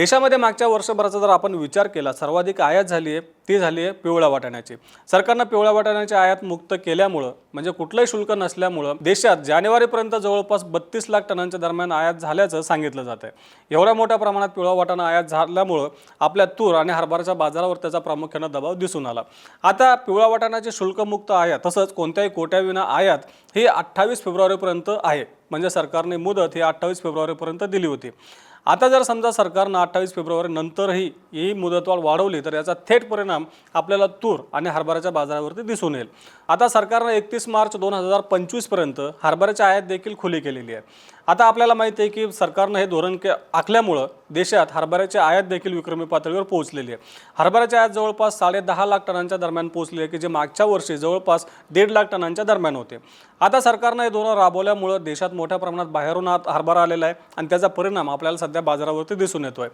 देशामध्ये मागच्या वर्षभराचा जर आपण विचार केला सर्वाधिक आयात झाली आहे ती झाली आहे पिवळ्या वाटाण्याची. सरकारनं पिवळ्या वाटाण्याची आयात मुक्त केल्यामुळं म्हणजे कुठलंही शुल्क नसल्यामुळं देशात जानेवारीपर्यंत जवळपास बत्तीस लाख टनांच्या दरम्यान आयात झाल्याचं सांगितलं जात आहे. एवढ्या मोठ्या प्रमाणात पिवळा वाटाणा आयात झाल्यामुळं आपल्या तूर आणि हरभऱ्याच्या बाजारावर त्याचा प्रामुख्यानं दबाव दिसून आला. आता पिवळा वाटाण्याचे शुल्कमुक्त आयात तसंच कोणत्याही कोट्याविना आयात ही अठ्ठावीस फेब्रुवारीपर्यंत आहे. म्हणजे सरकारने मुदत ही अठ्ठावीस फेब्रुवारीपर्यंत दिली होती. आता जर समजा सरकारनं अठ्ठावीस फेब्रुवारी नंतरही ही मुदतवाढ वाढवली तर याचा थेट परिणाम आपल्याला तूर आणि हरभऱ्याच्या बाजारावरती दिसून येईल. आता सरकारनं एकतीस मार्च दोन हजार पंचवीसपर्यंत हरभऱ्याची आयात देखील खुली केलेली आहे. आता आपल्याला माहिती आहे की सरकारनं हे धोरण के आखल्यामुळं देशात हरभऱ्याची आयात देखील विक्रमी पातळीवर पोहोचलेली आहे. हरभऱ्याची आयात जवळपास साडे दहा लाख टनांच्या दरम्यान पोहोचली आहे की जे मागच्या वर्षी जवळपास दीड लाख टनांच्या दरम्यान होते. आता सरकारनं हे धोरण राबवल्यामुळं देशात मोठ्या प्रमाणात बाहेरून आत हरभरा आलेला आहे आणि त्याचा परिणाम आपल्याला सध्या बाजारावरती दिसून येतो आहे